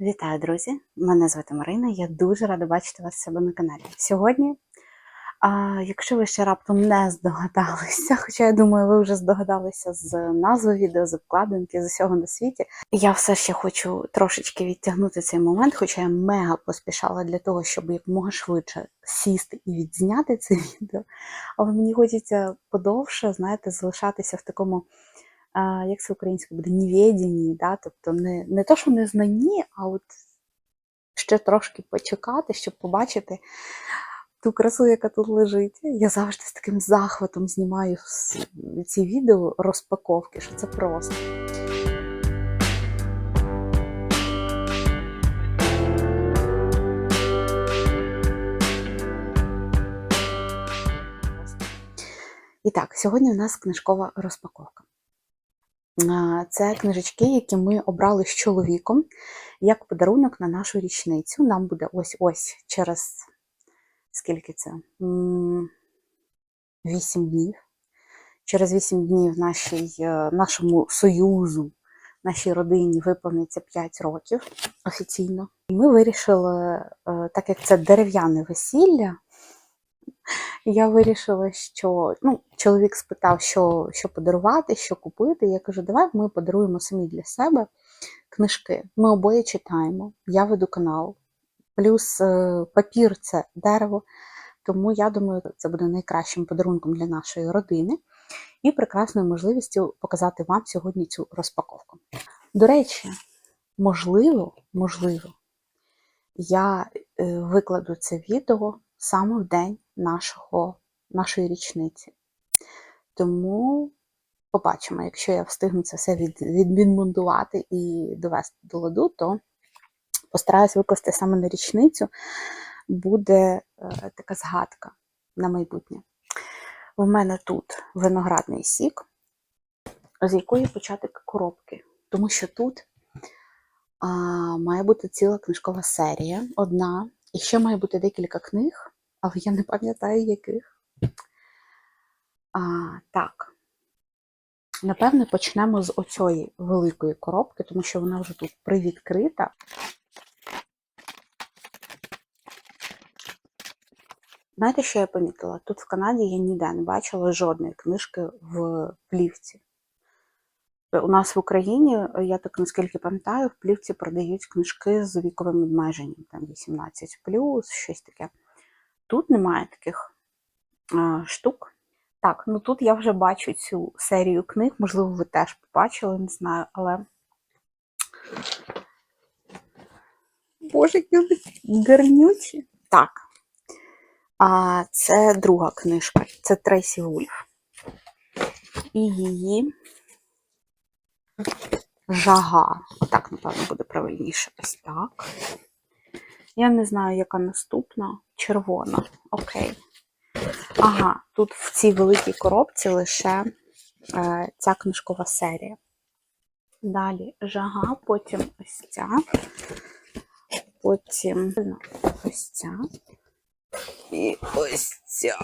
Вітаю, друзі! Мене звати Марина. Я дуже рада бачити вас себе на каналі. Сьогодні, а, якщо ви ще раптом не здогадалися, хоча я думаю, ви вже здогадалися з назви відео, з обкладинки, з усього на світі. Я все ще хочу трошечки відтягнути цей момент, хоча я мега поспішала для того, щоб якомога швидше сісти і відзняти це відео. Але мені хочеться подовше, знаєте, залишатися в такому як це українською буде, невідінні, да? тобто не, не то, що не знанні, а от ще трошки почекати, щоб побачити ту красу, яка тут лежить. Я завжди з таким захватом знімаю ці відео розпаковки, що це просто. І так, сьогодні у нас книжкова розпаковка. Це книжечки, які ми обрали з чоловіком як подарунок на нашу річницю. Нам буде ось-ось через скільки це? М, Вісім днів. Через вісім днів нашій, е, нашому союзу, нашій родині виповниться 5 років офіційно. І ми вирішили, е, так як це дерев'яне весілля, я вирішила, що ну, чоловік спитав, що, що подарувати, що купити. Я кажу, давай ми подаруємо самі для себе книжки. Ми обоє читаємо. Я веду канал. Плюс е, папір це дерево. Тому я думаю, це буде найкращим подарунком для нашої родини і прекрасною можливістю показати вам сьогодні цю розпаковку. До речі, можливо, можливо, я е, викладу це відео саме в день нашого, нашої річниці. Тому побачимо, якщо я встигну це все від, відмонтувати і довести до ладу, то постараюсь викласти саме на річницю. Буде е, така згадка на майбутнє. У мене тут виноградний сік, з якої почати коробки, тому що тут а, має бути ціла книжкова серія, одна, і ще має бути декілька книг, але я не пам'ятаю яких. А, так. Напевне, почнемо з оцієї великої коробки, тому що вона вже тут привідкрита. Знаєте, що я помітила? Тут в Канаді я ніде не бачила жодної книжки в плівці. У нас в Україні, я так наскільки пам'ятаю, в плівці продають книжки з віковим обмеженням, там 18 щось таке. Тут немає таких а, штук. Так, ну тут я вже бачу цю серію книг, можливо, ви теж побачили, не знаю, але. Боже, які гарнючі. Так. А це друга книжка. Це Трейсі Вульф. І її жага. Отак, напевно, буде правильніше. Ось так. Я не знаю, яка наступна. Червона. Окей. Ага, тут в цій великій коробці лише е, ця книжкова серія. Далі жага, потім ось ця, потім ось ця. І ось ця.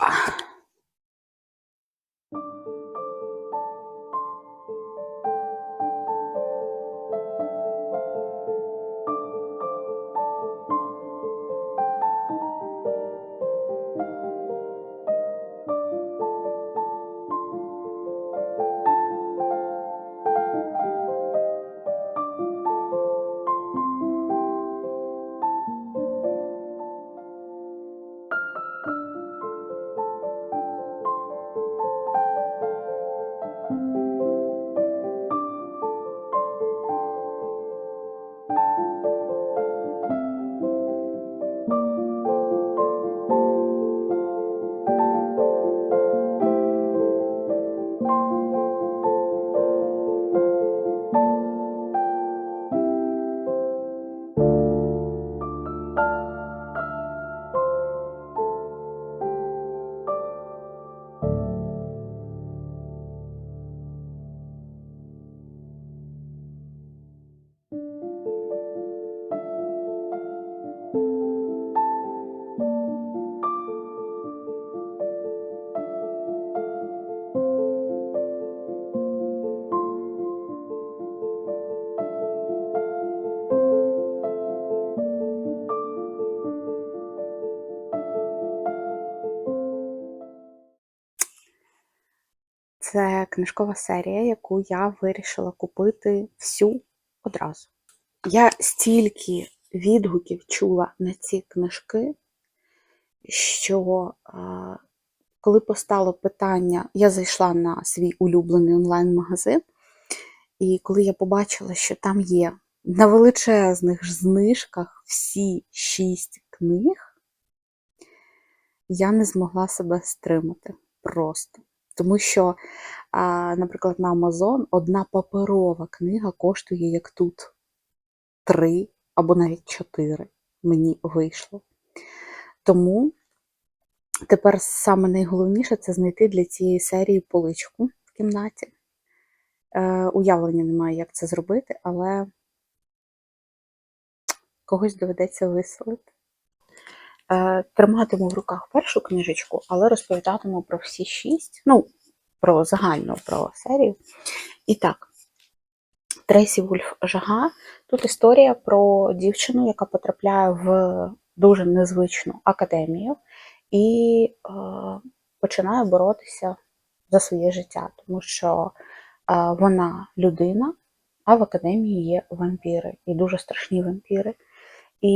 Це книжкова серія, яку я вирішила купити всю одразу. Я стільки відгуків чула на ці книжки, що коли постало питання, я зайшла на свій улюблений онлайн-магазин, і коли я побачила, що там є на величезних знижках всі шість книг, я не змогла себе стримати просто. Тому що, а, наприклад, на Amazon одна паперова книга коштує як тут три або навіть чотири мені вийшло. Тому тепер саме найголовніше це знайти для цієї серії поличку в кімнаті. Е, уявлення немає, як це зробити, але когось доведеться виселити. Е, триматиму в руках першу книжечку, але розповідатиму про всі шість, ну, про загальну про серію. І так, Трейсі Вульф Жага. Тут історія про дівчину, яка потрапляє в дуже незвичну академію і е, починає боротися за своє життя, тому що е, вона людина, а в академії є вампіри, і дуже страшні вампіри. І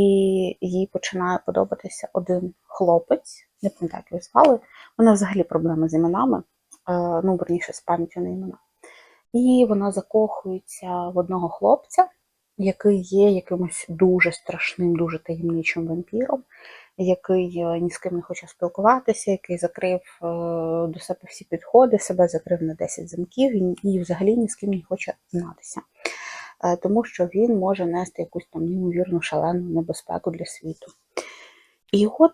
їй починає подобатися один хлопець, не пам'ятаю, як його звали. Вона взагалі проблеми з іменами, е, ну, верніше, з пам'яттю на імена. І вона закохується в одного хлопця, який є якимось дуже страшним, дуже таємничим вампіром, який е, ні з ким не хоче спілкуватися, який закрив е, до себе всі підходи, себе закрив на 10 замків і, взагалі ні з ким не хоче знатися. Е, Тому що він може нести якусь там неймовірну шалену небезпеку для світу. І от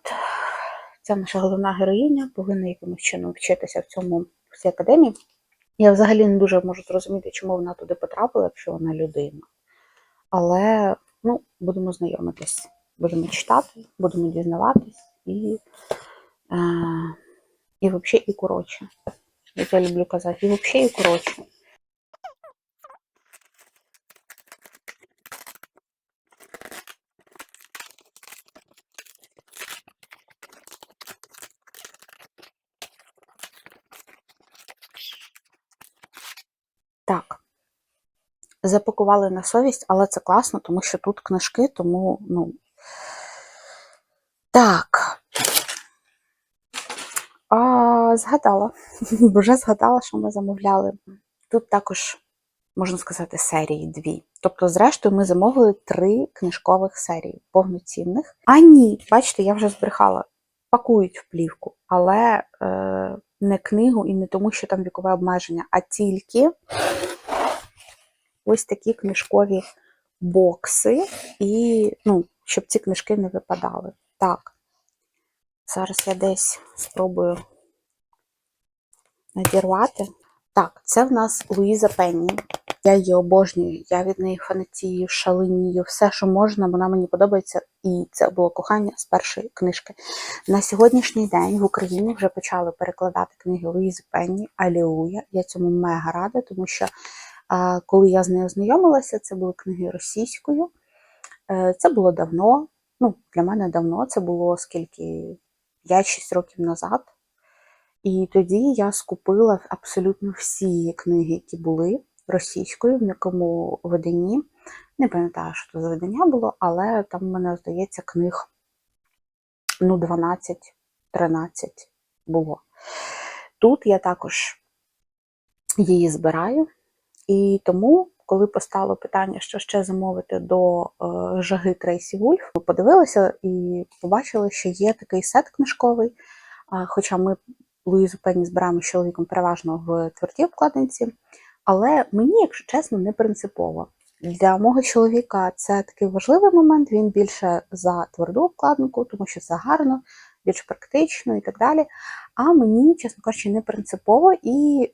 ця наша головна героїня повинна якимось чином вчитися в цьому в цій академії. Я взагалі не дуже можу зрозуміти, чому вона туди потрапила, якщо вона людина. Але ну, будемо знайомитись, будемо читати, будемо дізнаватись і, е, і взагалі і коротше. Як я люблю казати, і взагалі і коротше. Так. Запакували на совість, але це класно, тому що тут книжки, тому, ну. Так. А, згадала. Вже згадала, що ми замовляли. Тут також, можна сказати, серії дві. Тобто, зрештою, ми замовили три книжкових серії повноцінних. А ні, бачите, я вже збрехала. Пакують в плівку, але е, не книгу і не тому, що там вікове обмеження, а тільки ось такі книжкові бокси, і, ну, щоб ці книжки не випадали. Так, зараз я десь спробую надірвати. Так, це в нас Луїза Пенні. Я її обожнюю, я від неї фанатію, шаленію, все, що можна, вона мені подобається, і це було кохання з першої книжки. На сьогоднішній день в Україні вже почали перекладати книги Луїзи Пенні Алілуя. Я цьому мега рада, тому що коли я з нею знайомилася, це були книги російською. Е, Це було давно, ну, для мене давно, це було скільки 5-6 років назад. І тоді я скупила абсолютно всі книги, які були російською, в якому виданні. Не пам'ятаю, що це видання було, але там, мене, здається, книг ну, 12-13 було. Тут я також її збираю, і тому, коли постало питання, що ще замовити до е, жаги Трейсі Вульф, ми подивилися і побачили, що є такий сет книжковий, хоча ми Луїзу Пенні збираємо з чоловіком переважно в твердій обкладинці. Але мені, якщо чесно, не принципово. Для мого чоловіка це такий важливий момент, він більше за тверду обкладинку, тому що це гарно, більш практично і так далі. А мені, чесно кажучи, не принципово. І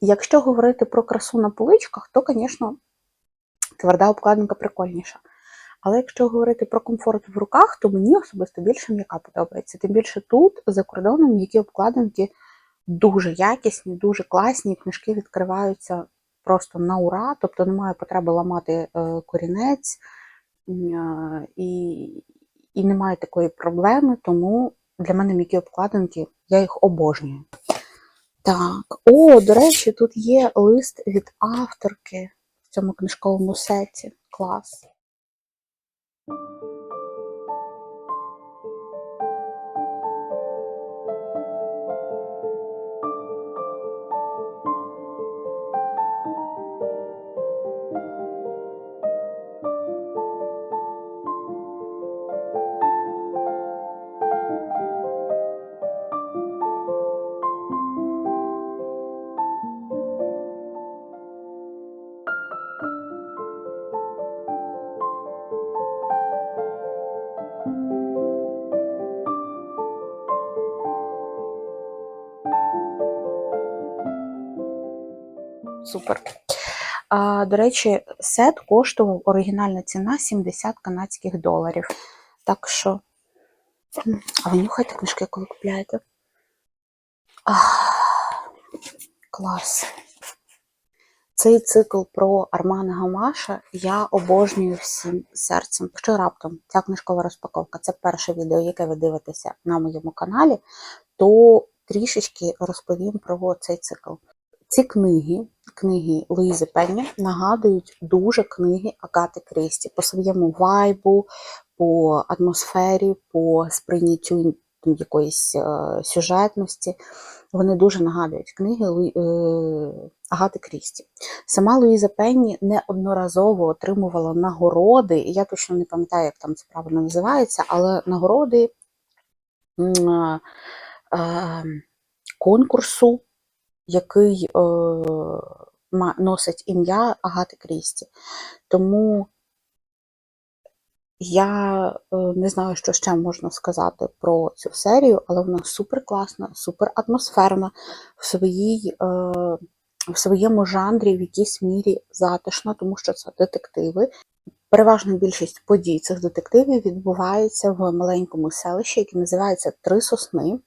якщо говорити про красу на поличках, то, звісно, тверда обкладинка прикольніша. Але якщо говорити про комфорт в руках, то мені особисто більше м'яка подобається. Тим більше тут, за кордоном, м'які обкладинки дуже якісні, дуже класні, книжки відкриваються просто на ура, тобто немає потреби ламати е, корінець е, і, і немає такої проблеми, тому для мене м'які обкладинки, я їх обожнюю. Так, о, до речі, тут є лист від авторки в цьому книжковому сеті. Клас. Супер. А, до речі, сет коштував оригінальна ціна 70 канадських доларів. Так що, а ви нюхайте книжки, коли купляєте? Ах, клас. Цей цикл про Армана Гамаша я обожнюю всім серцем. Якщо раптом ця книжкова розпаковка це перше відео, яке ви дивитеся на моєму каналі, то трішечки розповім про цей цикл. Ці книги, книги Луїзи Пенні, нагадують дуже книги Агати Крісті по своєму вайбу, по атмосфері, по сприйняттю якоїсь е, сюжетності. Вони дуже нагадують книги е, Агати Крісті. Сама Луїза Пенні неодноразово отримувала нагороди, я точно не пам'ятаю, як там це правильно називається, але нагороди е, е, конкурсу, який е, носить ім'я Агати Крісті. Тому я е, не знаю, що ще можна сказати про цю серію, але вона супер класна, супер атмосферна, в, своїй, е, в своєму жанрі в якійсь мірі затишна, тому що це детективи. Переважна більшість подій цих детективів відбувається в маленькому селищі, яке називається Три Сосни,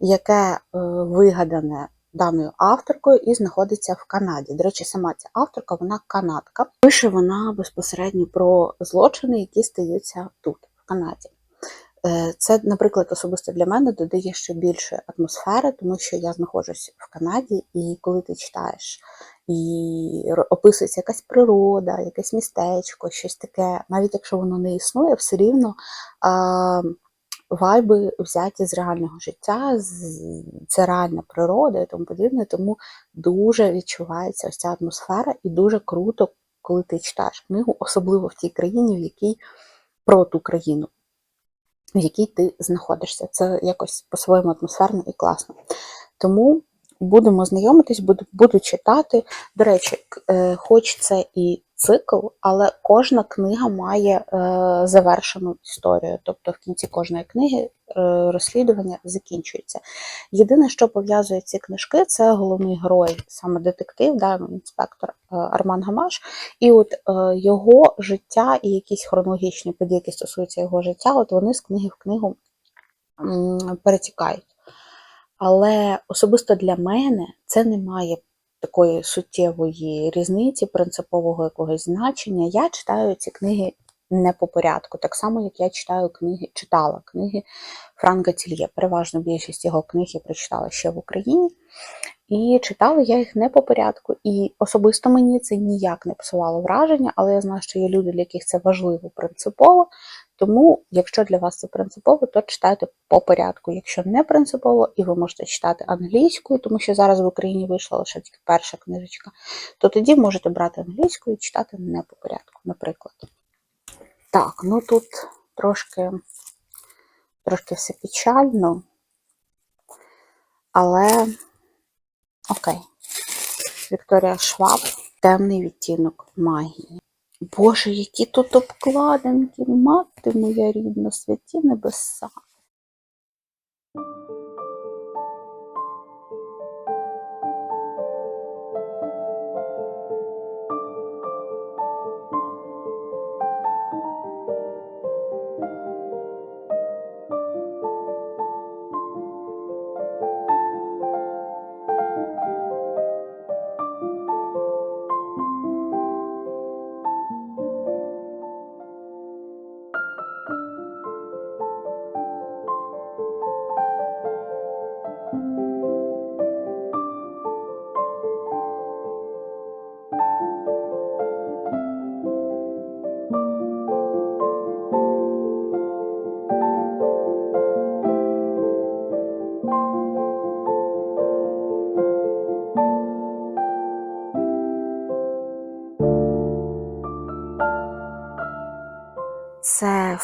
яке е, вигадане даною авторкою і знаходиться в Канаді. До речі, сама ця авторка, вона канадка. Пише вона безпосередньо про злочини, які стаються тут, в Канаді. Е, Це, наприклад, особисто для мене додає ще більше атмосфери, тому що я знаходжусь в Канаді, і коли ти читаєш і описується якась природа, якесь містечко, щось таке, навіть якщо воно не існує, все рівно вайби взяті з реального життя, це реальна природа і тому подібне, тому дуже відчувається ось ця атмосфера, і дуже круто, коли ти читаєш книгу, особливо в тій країні, в якій про ту країну, в якій ти знаходишся. Це якось по-своєму атмосферно і класно. Тому будемо знайомитись, буду, буду читати. До речі, е, хоч це і цикл, але кожна книга має е, завершену історію. Тобто в кінці кожної книги е, розслідування закінчується. Єдине, що пов'язує ці книжки, це головний герой, саме детектив, да, інспектор е, Арман Гамаш. І от е, його життя і якісь хронологічні події, які стосуються його життя, от вони з книги в книгу м, перетікають. Але особисто для мене це не має такої суттєвої різниці, принципового якогось значення. Я читаю ці книги не по порядку, так само, як я читаю книги, читала книги Франка Тільє. Переважно більшість його книг я прочитала ще в Україні. І читала я їх не по порядку. І особисто мені це ніяк не псувало враження, але я знаю, що є люди, для яких це важливо принципово. Тому, якщо для вас це принципово, то читайте по порядку. Якщо не принципово, і ви можете читати англійською, тому що зараз в Україні вийшла лише тільки перша книжечка, то тоді можете брати англійською і читати не по порядку, наприклад. Так, ну тут трошки, трошки все печально, але окей. Вікторія Шваб, темний відтінок магії. Боже, які тут обкладинки, мати моя рідна, святі небеса.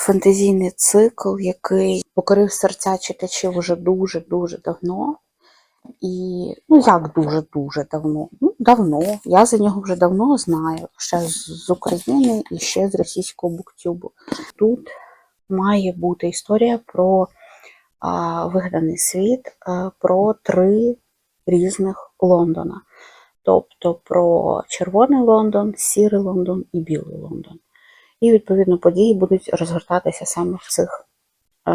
Це фентезійний цикл, який покорив серця читачів вже дуже-дуже давно. І ну як дуже-дуже давно? Ну, давно. Я за нього вже давно знаю, ще з України і ще з російського буктюбу. Тут має бути історія про а, вигаданий світ, а, про три різних Лондона. Тобто про червоний Лондон, сірий Лондон і білий Лондон. І, відповідно, події будуть розгортатися саме в цих, е,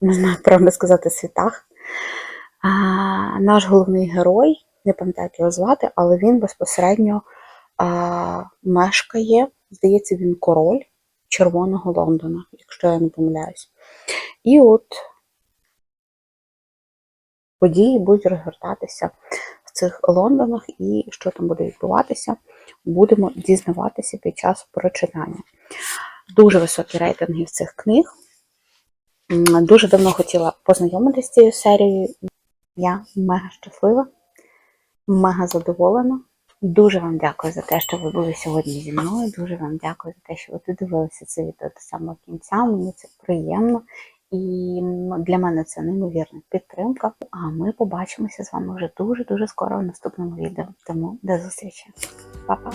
не знаю, правильно сказати, світах. А, наш головний герой, не пам'ятаю, як його звати, але він безпосередньо а, мешкає, здається, він король Червоного Лондона, якщо я не помиляюсь. І от події будуть розгортатися в цих Лондонах, і що там буде відбуватися, будемо дізнаватися під час прочитання. Дуже високі рейтинги в цих книг. Дуже давно хотіла познайомитися з цією серією. Я мега щаслива, мега задоволена. Дуже вам дякую за те, що ви були сьогодні зі мною. Дуже вам дякую за те, що ви додивилися це відео до самого кінця. Мені це приємно. І для мене це неймовірна підтримка. А ми побачимося з вами вже дуже-дуже скоро в наступному відео. Тому до зустрічі. Па-па!